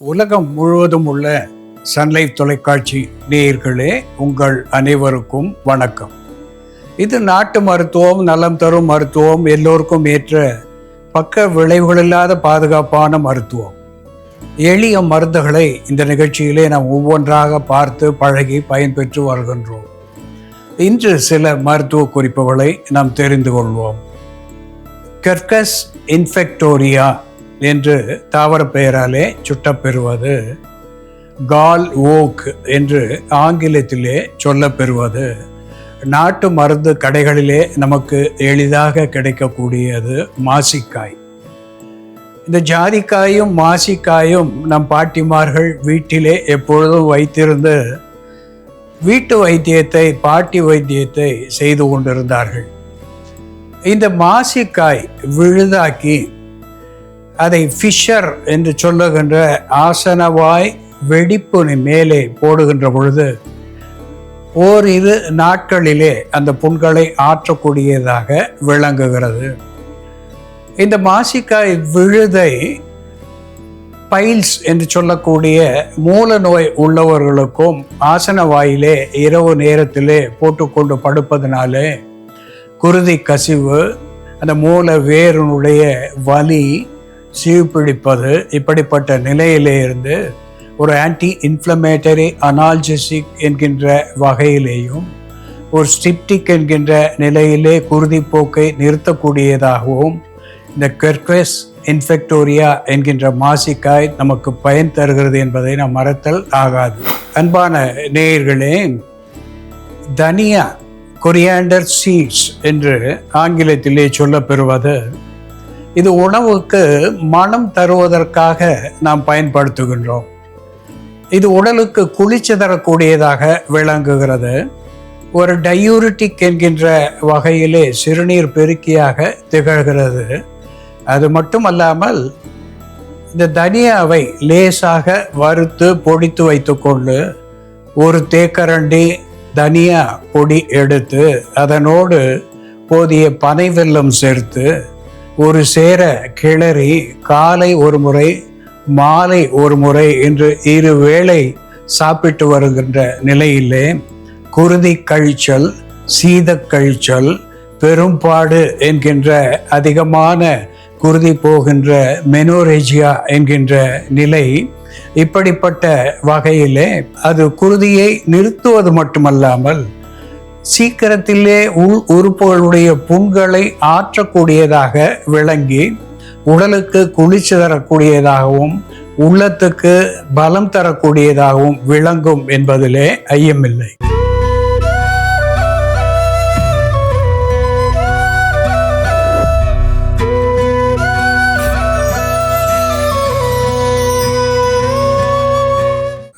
உலகம் முழுவதும் உள்ள சன்லைஃப் தொலைக்காட்சி நேயர்களே உங்கள் அனைவருக்கும் வணக்கம். இது நாட்டு மருத்துவம் நலம் தரும் மருத்துவம் எல்லோருக்கும் ஏற்ற பக்க விளைவுகள் இல்லாத பாதுகாப்பான மருத்துவம். எளிய மருந்துகளை இந்த நிகழ்ச்சியிலே நாம் ஒவ்வொன்றாக பார்த்து பழகி பயன்பெற்று வருகின்றோம். இன்று சில மருத்துவ குறிப்புகளை நாம் தெரிந்து கொள்வோம். கர்கஸ் இன்ஃபெக்டோரியா என்று தாவர பெயராலே சுட்டப்பெறுவது. கால் ஓக் என்று ஆங்கிலத்திலே சொல்லப்பெறுவது. நாட்டு மருந்து கடைகளிலே நமக்கு எளிதாக கிடைக்கக்கூடியது மாசிக்காய். இந்த ஜாதிக்காயும் மாசிக்காயும் நம் பாட்டிமார்கள் வீட்டிலே எப்பொழுதும் வைத்திருந்து வீட்டு வைத்தியத்தை பாட்டி வைத்தியத்தை செய்து கொண்டிருந்தார்கள். இந்த மாசிக்காய் விழுதாக்கி அதை ஃபிஷர் என்று சொல்லுகின்ற ஆசனவாய் வெடிப்பு மேலே போடுகின்ற பொழுது ஓரிரு நாட்களிலே அந்த புண்களை ஆற்றக்கூடியதாக விளங்குகிறது. இந்த மாசிக்காய் விழுதை பைல்ஸ் என்று சொல்லக்கூடிய மூல நோய் உள்ளவர்களுக்கும் ஆசன வாயிலே இரவு நேரத்திலே போட்டுக்கொண்டு படுப்பதனாலே குருதி கசிவு அந்த மூல வேரினுடைய வலி சீழ்பிடிப்பது இப்படிப்பட்ட நிலையிலே இருந்து ஒரு ஆன்டி இன்ஃப்ளமேட்டரி அனால்ஜெசிக் என்கின்ற வகையிலேயும் ஒரு ஸ்டிப்டிக் என்கின்ற நிலையிலே குருதிப்போக்கை நிறுத்தக்கூடியதாகவும் இந்த கெர்கஸ் இன்ஃபெக்டோரியா என்கின்ற மாசிக்காய் நமக்கு பயன் தருகிறது என்பதை நாம் மறத்தல் ஆகாது. அன்பான நேயர்களே தனியா கொரியாண்டர் சீட்ஸ் என்று ஆங்கிலத்திலே சொல்லப்பெறுவது இது உணவுக்கு மனம் தருவதற்காக நாம் பயன்படுத்துகின்றோம். இது உடலுக்கு குளிர்ச்சி தரக்கூடியதாக விளங்குகிறது. ஒரு டயூரிட்டிக் என்கின்ற வகையிலே சிறுநீர் பெருக்கியாக திகழ்கிறது. அது மட்டுமல்லாமல் இந்த தனியாவை லேசாக வறுத்து பொடித்து வைத்துக்கொண்டு ஒரு தேக்கரண்டி தனியா பொடி எடுத்து அதனோடு போதிய பனை வெல்லம் சேர்த்து ஒரு சேர கிளறி காலை ஒரு முறை மாலை ஒரு முறை என்று இரு வேளை சாப்பிட்டு வருகின்ற நிலையிலே குருதி கழிச்சல் சீத கழிச்சல் பெரும்பாடு என்கின்ற அதிகமான குருதி போகின்ற மெனோரேஜியா என்கின்ற நிலை இப்படிப்பட்ட வகையிலே அது குருதியை நிறுத்துவது மட்டுமல்லாமல் சீக்கிரத்திலே உள் உறுப்புகளுடைய புண்களை ஆற்றக்கூடியதாக விளங்கி உடலுக்கு குளிர்ச்சி தரக்கூடியதாகவும் உள்ளத்துக்கு பலம் தரக்கூடியதாகவும் விளங்கும் என்பதிலே ஐயமில்லை.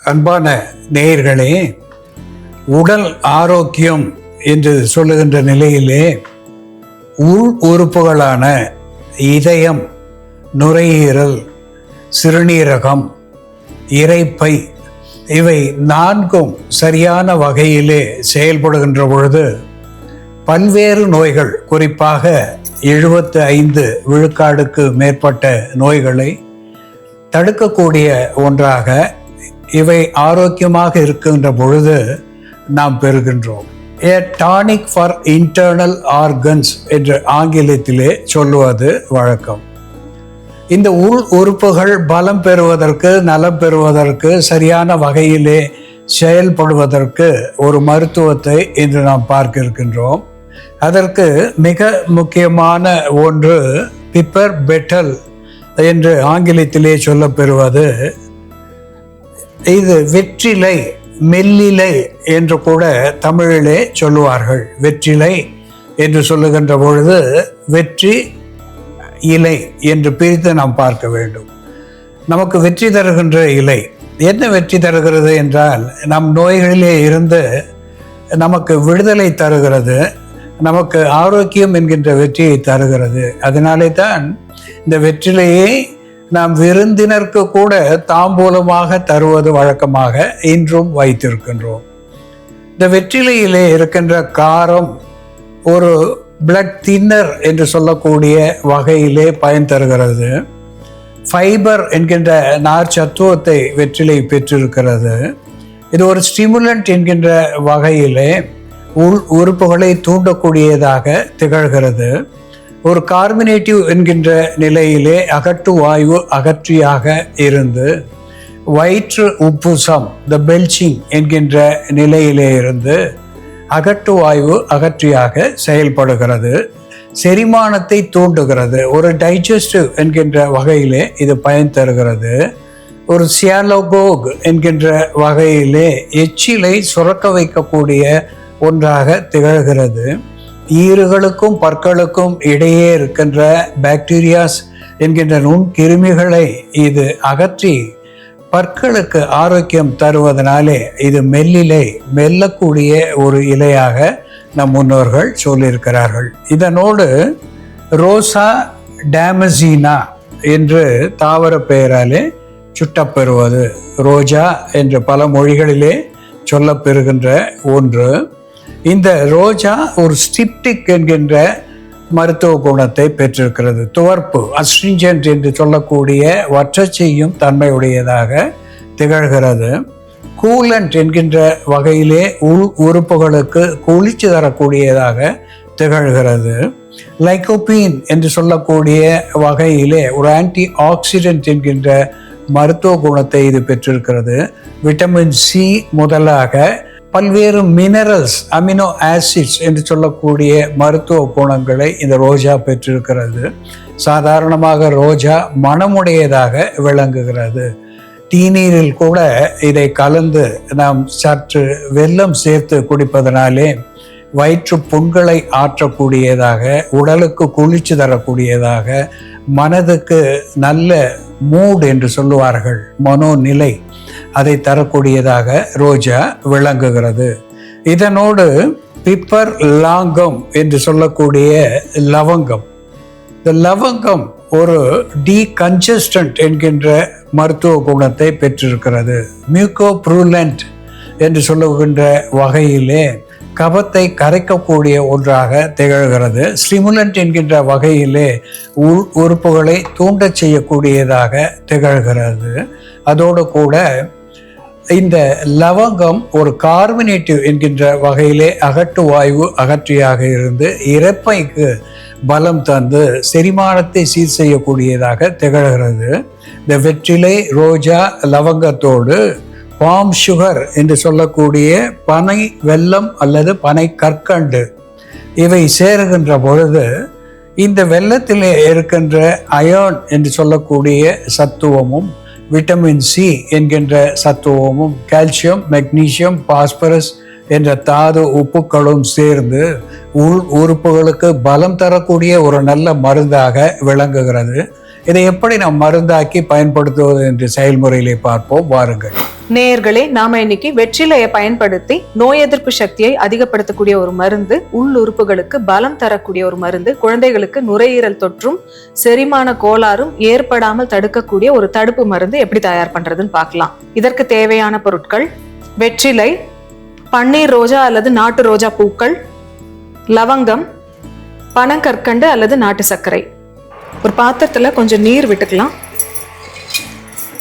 அன்பான நேயர்களே உடல் ஆரோக்கியம் என்று சொல்லுகின்ற நிலையிலே உள் உறுப்புகளான இதயம் நுரையீரல் சிறுநீரகம் இரைப்பை இவை நான்கும் சரியான வகையிலே செயல்படுகின்ற பொழுது பல்வேறு நோய்கள் குறிப்பாக எழுபத்து ஐந்து விழுக்காடுக்கு மேற்பட்ட நோய்களை தடுக்கக்கூடிய ஒன்றாக இவை ஆரோக்கியமாக இருக்கின்ற பொழுது நாம் பெறுகின்றோம். A tonic for internal organs என்று ஆங்கிலத்திலே சொல்லுவது வழக்கம். இந்த உள் உறுப்புகள் பலம் பெறுவதற்கு நலம் பெறுவதற்கு சரியான வகையிலே செயல்படுவதற்கு ஒரு மருத்துவத்தை இன்று நாம் பார்க்க இருக்கின்றோம் அதற்கு மிக முக்கியமான ஒன்று பிப்பர் பெட்டல் என்று ஆங்கிலத்திலே சொல்லப்பெறுவது இது வெற்றிலை மெல்லிலை என்று கூட தமிழிலே சொல்லுவார்கள். வெற்றிலை என்று சொல்லுகின்ற பொழுது வெற்றி இலை என்று பிரித்து நாம் பார்க்க வேண்டும். நமக்கு வெற்றி தருகின்ற இலை. என்ன வெற்றி தருகிறது என்றால் நம் நோய்களிலே இருந்து நமக்கு விடுதலை தருகிறது. நமக்கு ஆரோக்கியம் என்கின்ற வெற்றியை தருகிறது. அதனாலே தான் இந்த வெற்றிலையை நாம் விருந்தினருக்கு கூட தாம்பூலமாக தருவது வழக்கமாக இன்றும் வைத்திருக்கின்றோம். இந்த வெற்றிலையிலே இருக்கின்ற காரம் ஒரு பிளட் தின்னர் என்று சொல்லக்கூடிய வகையிலே பயன் தருகிறது. ஃபைபர் என்கின்ற நார் சத்துவத்தை வெற்றிலை பெற்றிருக்கிறது. இது ஒரு ஸ்டிமுலண்ட் என்கின்ற வகையிலே உள் உறுப்புகளை தூண்டக்கூடியதாக திகழ்கிறது. ஒரு கார்பனேட்டிவ் என்கின்ற நிலையிலே அகட்டு வாயு அகற்றியாக இருந்து வயிற்று உப்புசம் த பெல்ச்சிங் என்கின்ற நிலையிலே இருந்து அகட்டு வாயு அகற்றியாக செயல்படுகிறது செரிமானத்தை தூண்டுகிறது ஒரு டைஜஸ்டிவ் என்கின்ற வகையிலே இது பயன் தருகிறது. ஒரு சியாலோகோக் என்கின்ற வகையிலே எச்சிலை சுரக்க வைக்கக்கூடிய ஒன்றாக திகழ்கிறது. ஈறுகளுக்கும் பற்களுக்கும் இடையே இருக்கின்ற பாக்டீரியாஸ் என்கின்ற நுண் கிருமிகளை இது அகற்றி பற்களுக்கு ஆரோக்கியம் தருவதனாலே இது மெல்லிலை மெல்லக்கூடிய ஒரு இலையாக நம் முன்னோர்கள் சொல்லியிருக்கிறார்கள். இதனோடு ரோசா டேமசீனா என்று தாவர பெயராலே சுட்டப்பெறுவது. ரோஜா என்ற பல மொழிகளிலே சொல்லப்பெறுகின்ற ஒன்று. இந்த ரோஜா ஒரு ஸ்டிப்டிக் என்கின்ற மருத்துவ குணத்தை பெற்றிருக்கிறது. துவர்ப்பு அஸ்ட்ரிஞ்சன்ட் என்று சொல்லக்கூடிய வற்ற செய்யும் தன்மையுடையதாக திகழ்கிறது. கூலண்ட் என்கின்ற வகையிலே உள் உறுப்புகளுக்கு குளிச்சு தரக்கூடியதாக திகழ்கிறது. லைகோபீன் என்று சொல்லக்கூடிய வகையிலே ஒரு ஆன்டி ஆக்சிடென்ட் என்கின்ற மருத்துவ குணத்தை இது பெற்றிருக்கிறது. விட்டமின் சி முதலாக பல்வேறு மினரல்ஸ் அமினோ ஆசிட்ஸ் என்று சொல்லக்கூடிய மருத்துவ குணங்களை இந்த ரோஜா பெற்றிருக்கிறது. சாதாரணமாக ரோஜா மனமுடையதாக விளங்குகிறது. தீநீரில் கூட இதை கலந்து நாம் சற்று வெல்லம் சேர்த்து குடிப்பதனாலே வயிற்று புண்களை ஆற்றக்கூடியதாக உடலுக்கு குளிர்ச்சி தரக்கூடியதாக மனதுக்கு நல்ல மூட் என்று சொல்லுவார்கள் மனோநிலை அதை தரக்கூடியதாக ரோஜா விளங்குகிறது. இதனோடு பிப்பர் லாங்கம் என்று சொல்லக்கூடிய லவங்கம். இந்த லவங்கம் ஒரு டீகன்ஜஸ்டன்ட் என்கின்ற மருத்துவ குணத்தை பெற்றிருக்கிறது. மியூகோ ப்ரூலண்ட் என்று சொல்லுகின்ற வகையிலே கபத்தை கரைக்கக்கூடிய ஒன்றாக திகழ்கிறது. ஸ்டிமுலண்ட் என்கின்ற வகையிலே உள் உறுப்புகளை தூண்டச் செய்யக்கூடியதாக திகழ்கிறது. அதோடு கூட இந்த லவங்கம் ஒரு கார்பனேட்டிவ் என்கின்ற வகையிலே அகட்டு வாயு அகற்றியாக இருந்து இறப்பைக்கு பலம் தந்து செரிமானத்தை சீர் செய்யக்கூடியதாக திகழ்கிறது. இந்த வெற்றிலை ரோஜா லவங்கத்தோடு பாம் சுகர் என்று சொல்லக்கூடிய பனை வெல்லம் அல்லது பனை கற்கண்டு. இவை சேருகின்ற பொழுது இந்த வெள்ளத்தில் இருக்கின்ற அயர்ன் என்று சொல்லக்கூடிய சத்துவமும் விட்டமின் சி என்கின்ற சத்துவமும் கால்சியம் மெக்னீசியம் பாஸ்பரஸ் என்ற தாது உப்புக்களும் சேர்ந்து உள் உறுப்புகளுக்கு பலம் தரக்கூடிய ஒரு நல்ல மருந்தாக விளங்குகிறது. இதை எப்படி நாம் மருந்தாக்கி பயன்படுத்துவது என்று செயல்முறையிலே பார்ப்போம். வாருங்கள். நேயர்களே நாம இன்னைக்கு வெற்றிலையை பயன்படுத்தி நோய் எதிர்ப்பு சக்தியை அதிகப்படுத்தக்கூடிய ஒரு மருந்து உள் உறுப்புகளுக்கு பலம் தரக்கூடிய ஒரு மருந்து குழந்தைகளுக்கு நுரையீரல் தொற்றும் செரிமான கோளாறும் ஏற்படாமல் தடுக்கக்கூடிய ஒரு தடுப்பு மருந்து எப்படி தயார் பண்றதுன்னு பார்க்கலாம். இதற்கு தேவையான பொருட்கள் வெற்றிலை பன்னீர் ரோஜா அல்லது நாட்டு ரோஜா பூக்கள் லவங்கம் பனங்கற்கண்டு அல்லது நாட்டு சர்க்கரை. ஒரு பாத்திரத்தில் கொஞ்சம் நீர் விட்டுக்கலாம்.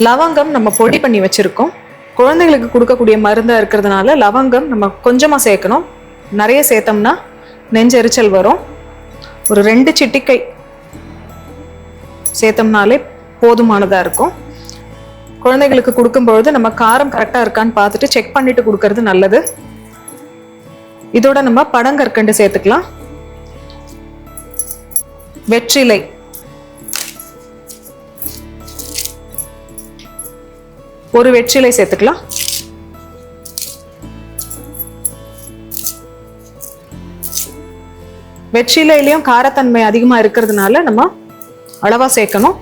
லவங்கம் நம்ம பொடி பண்ணி வச்சுருக்கோம். குழந்தைகளுக்கு கொடுக்கக்கூடிய மருந்தாக இருக்கிறதுனால லவங்கம் நம்ம கொஞ்சமாக சேர்க்கணும். நிறைய சேர்த்தோம்னா நெஞ்செரிச்சல் வரும். ஒரு ரெண்டு சிட்டிக்கை சேர்த்தோம்னாலே போதுமானதாக இருக்கும். குழந்தைகளுக்கு கொடுக்கும்பொழுது நம்ம காரம் கரெக்டாக இருக்கான்னு பார்த்துட்டு செக் பண்ணிட்டு கொடுக்கறது நல்லது. இதோட நம்ம படங்கற்கண்டு சேர்த்துக்கலாம். வெற்றிலை. ஒரு வெற்றிலை சேர்த்துக்கலாம். வெற்றிலையிலையும் காரத்தன்மை அதிகமாக இருக்கிறதுனால நம்ம அளவாக சேர்க்கணும்.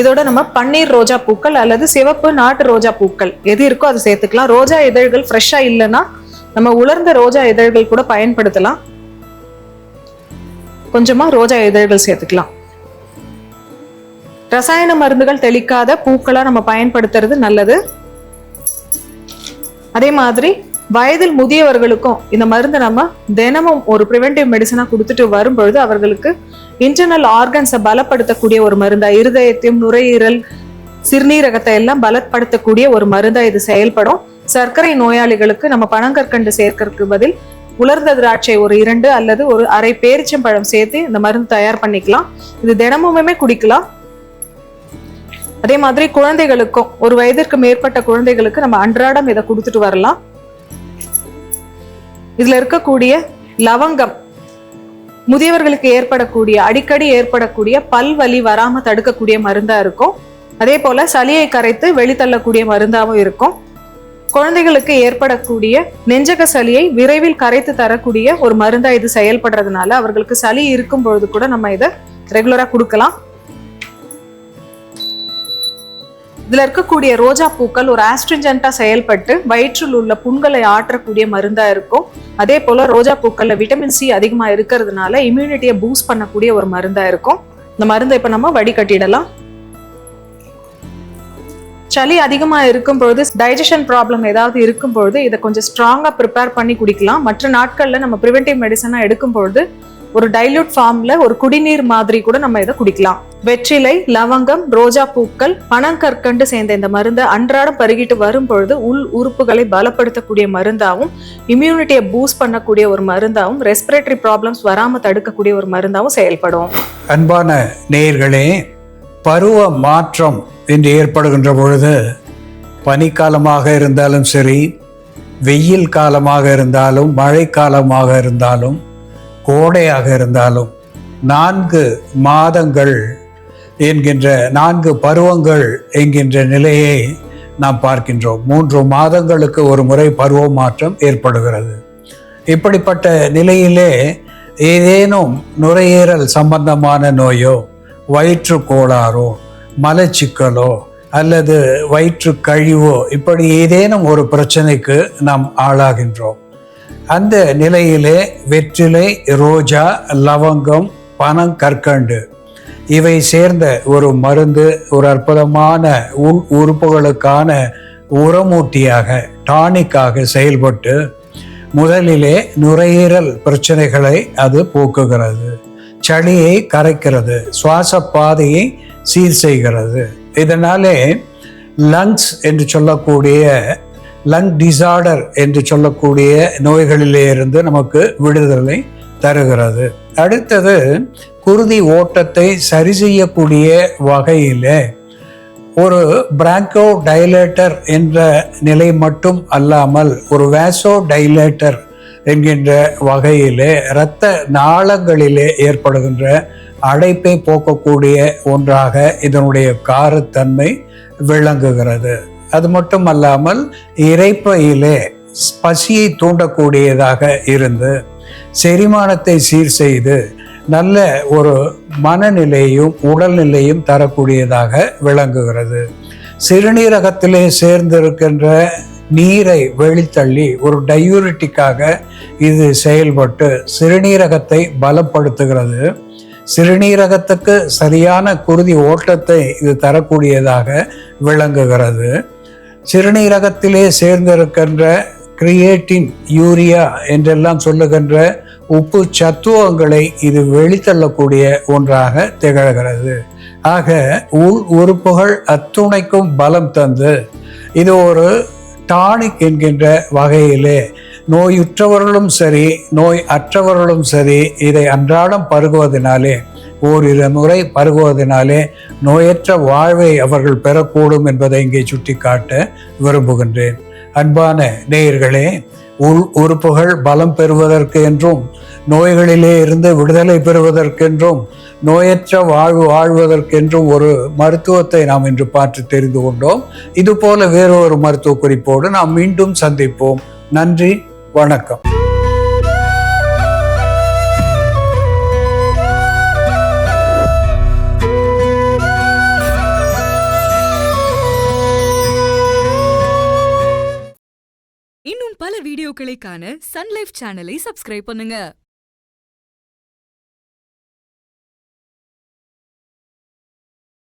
இதோட நம்ம பன்னீர் ரோஜா பூக்கள் அல்லது சிவப்பு நாட்டு ரோஜா பூக்கள் எது இருக்கோ அதை சேர்த்துக்கலாம். ரோஜா இதழ்கள் ஃப்ரெஷ்ஷாக இல்லைன்னா நம்ம உலர்ந்த ரோஜா இதழ்கள் கூட பயன்படுத்தலாம். கொஞ்சமாக ரோஜா இதழ்கள் சேர்த்துக்கலாம். ரசாயன மருந்துகள் தெளிக்காத பூக்களை நம்ம பயன்படுத்துறது நல்லது. அதே மாதிரி வயதில் முதியவர்களுக்கும் இந்த மருந்து நம்ம தினமும் ஒரு ப்ரிவென்டிவ் மெடிசனா கொடுத்துட்டு வரும்பொழுது அவர்களுக்கு இன்டர்னல் ஆர்கன்ஸை பலப்படுத்தக்கூடிய ஒரு மருந்தா இருதயத்தையும் நுரையீரல் சிறுநீரகத்தை எல்லாம் பலப்படுத்தக்கூடிய ஒரு மருந்தா இது செயல்படும். சர்க்கரை நோயாளிகளுக்கு நம்ம பனங்கற்கண்டு சேர்க்கறதுக்கு பதில் உலர்ந்த திராட்சை ஒரு இரண்டு அல்லது ஒரு அரை பேரிச்சம்பழம் சேர்த்து இந்த மருந்து தயார் பண்ணிக்கலாம். இது தினமுமே குடிக்கலாம். அதே மாதிரி குழந்தைகளுக்கும் ஒரு வயதிற்கு மேற்பட்ட குழந்தைகளுக்கு நம்ம அன்றாடம் இதை கொடுத்துட்டு வரலாம். இதுல இருக்கக்கூடிய லவங்கம் முதியவர்களுக்கு ஏற்படக்கூடிய அடிக்கடி ஏற்படக்கூடிய பல் வலி வராம தடுக்கக்கூடிய மருந்தா இருக்கும். அதே போல சளியை கரைத்து வெளித்தள்ளக்கூடிய மருந்தாவும் இருக்கும். குழந்தைகளுக்கு ஏற்படக்கூடிய நெஞ்சக சளியை விரைவில் கரைத்து தரக்கூடிய ஒரு மருந்தா இது செயல்படுறதுனால அவர்களுக்கு சளி இருக்கும் பொழுது கூட நம்ம இதை ரெகுலரா கொடுக்கலாம். இதுல இருக்கக்கூடிய ரோஜா பூக்கள் ஒரு ஆஸ்ட்ரிஞ்சென்ட்டா செயல்பட்டு வயிற்றில் உள்ள புண்களை ஆற்றக்கூடிய மருந்தா இருக்கும். அதே போல ரோஜா பூக்களில் விட்டமின் சி அதிகமா இருக்கிறதுனால இம்யூனிட்டியை பூஸ்ட் பண்ணக்கூடிய ஒரு மருந்தா இருக்கும். இந்த மருந்தை இப்போ நம்ம வடிகட்டிடலாம். சளி அதிகமா இருக்கும் பொழுது டைஜஷன் ப்ராப்ளம் ஏதாவது இருக்கும் பொழுது இதை கொஞ்சம் ஸ்ட்ராங்கா ப்ரிப்பேர் பண்ணி குடிக்கலாம். மற்ற நாட்கள்ல நம்ம ப்ரிவென்டிவ் மெடிசனாக எடுக்கும் பொழுது ஒரு டைல்யூட் ஃபார்ம்ல ஒரு குடிநீர் மாதிரி கூட நம்ம இதை குடிக்கலாம். வெற்றிலை லவங்கம் ரோஜா பூக்கள் பனங்கற்கண்டு சேர்ந்த இந்த மருந்தை அன்றாடம் பருகிட்டு வரும் பொழுது உள் உறுப்புகளை பலப்படுத்தக்கூடிய மருந்தாகவும் இம்யூனிட்டியை பூஸ்ட் பண்ணக்கூடிய ஒரு மருந்தாகவும் ரெஸ்பிரேட்டரி ப்ராப்ளம்ஸ் வராமல் தடுக்கக்கூடிய ஒரு மருந்தாகவும் செயல்படும். அன்பான நேயர்களே பருவ மாற்றம் என்று ஏற்படுகின்ற பொழுது பனிக்காலமாக இருந்தாலும் சரி வெயில் காலமாக இருந்தாலும் மழைக்காலமாக இருந்தாலும் கோடையாக இருந்தாலும் நான்கு மாதங்கள் என்கின்ற நான்கு பருவங்கள் என்கின்ற நிலையை நாம் பார்க்கின்றோம். மூன்று மாதங்களுக்கு ஒரு முறை பருவ மாற்றம் ஏற்படுகிறது. இப்படிப்பட்ட நிலையிலே ஏதேனும் நுரையீரல் சம்பந்தமான நோயோ வயிற்று கோளாறோ மலச்சிக்கலோ அல்லது வயிற்று கழிவோ இப்படி ஏதேனும் ஒரு பிரச்சனைக்கு நாம் ஆளாகின்றோம். அந்த நிலையிலே வெற்றிலை ரோஜா லவங்கம் பனங்கற்கண்டு இவை சேர்ந்த ஒரு மருந்து ஒரு அற்புதமான உள் உறுப்புகளுக்கான உரமூட்டியாக டானிக்காக செயல்பட்டு முதலிலே நுரையீரல் பிரச்சனைகளை அது போக்குகிறது. சளியை கரைக்கிறது சுவாச பாதையை சீர் செய்கிறது. இதனாலே லங்ஸ் என்று சொல்லக்கூடிய லங் டிசார்டர் என்று சொல்லக்கூடிய நோய்களிலே இருந்து நமக்கு விடுதலை தருகிறது. அடுத்தது குருதி ஓட்டத்தை சரி செய்யக்கூடிய வகையிலே ஒரு பிராங்கோ டைலேட்டர் என்ற நிலை மட்டும் அல்லாமல் ஒரு வேசோ டைலேட்டர் என்கின்ற வகையிலே இரத்த நாளங்களிலே ஏற்படுகின்ற அடைப்பை போக்கக்கூடிய ஒன்றாக இதனுடைய காரத்தன்மை விளங்குகிறது. அது மட்டும் அல்லாமல் இறைப்பையிலே பசியை தூண்டக்கூடியதாக இருந்து செரிமானத்தை சீர் செய்து நல்ல ஒரு மனநிலையும் உடல்நிலையும் தரக்கூடியதாக விளங்குகிறது. சிறுநீரகத்திலே சேர்ந்திருக்கின்ற நீரை வெளித்தள்ளி ஒரு டையூரிட்டிக்காக இது செயல்பட்டு சிறுநீரகத்தை பலப்படுத்துகிறது. சிறுநீரகத்துக்கு சரியான குருதி ஓட்டத்தை இது தரக்கூடியதாக விளங்குகிறது. சிறுநீரகத்திலே சேர்ந்திருக்கின்ற கிரியேட்டின் யூரியா என்றெல்லாம் சொல்லுகின்ற உப்பு சத்துவங்களை இது வெளித்தள்ளக்கூடிய ஒன்றாக திகழ்கிறது. ஆக உள் உறுப்புகள் அத்துணைக்கும் பலம் தந்து இது ஒரு டானிக் என்கின்ற வகையிலே நோயுற்றவர்களும் சரி நோய் அற்றவர்களும் சரி இதை அன்றாடம் பருகுவதனாலே ஓரிரு முறை பருகுவதனாலே நோயற்ற வாழ்வை அவர்கள் பெறக்கூடும் என்பதை இங்கே சுட்டிக்காட்ட விரும்புகின்றேன். அன்பான நேயர்களே உள் உறுப்புகள் பலம் பெறுவதற்கு என்றும் நோய்களிலே இருந்து விடுதலை பெறுவதற்கென்றும் நோயற்ற வாழ்வு வாழ்வதற்கென்றும் ஒரு மருத்துவத்தை நாம் இன்று பார்த்து தெரிந்து கொண்டோம். இது போல மருத்துவ குறிப்போடு நாம் மீண்டும் சந்திப்போம். நன்றி வணக்கம். இன்னும் காண சன்லைஃப் சேனலை சப்ஸ்கிரைப் பண்ணுங்க.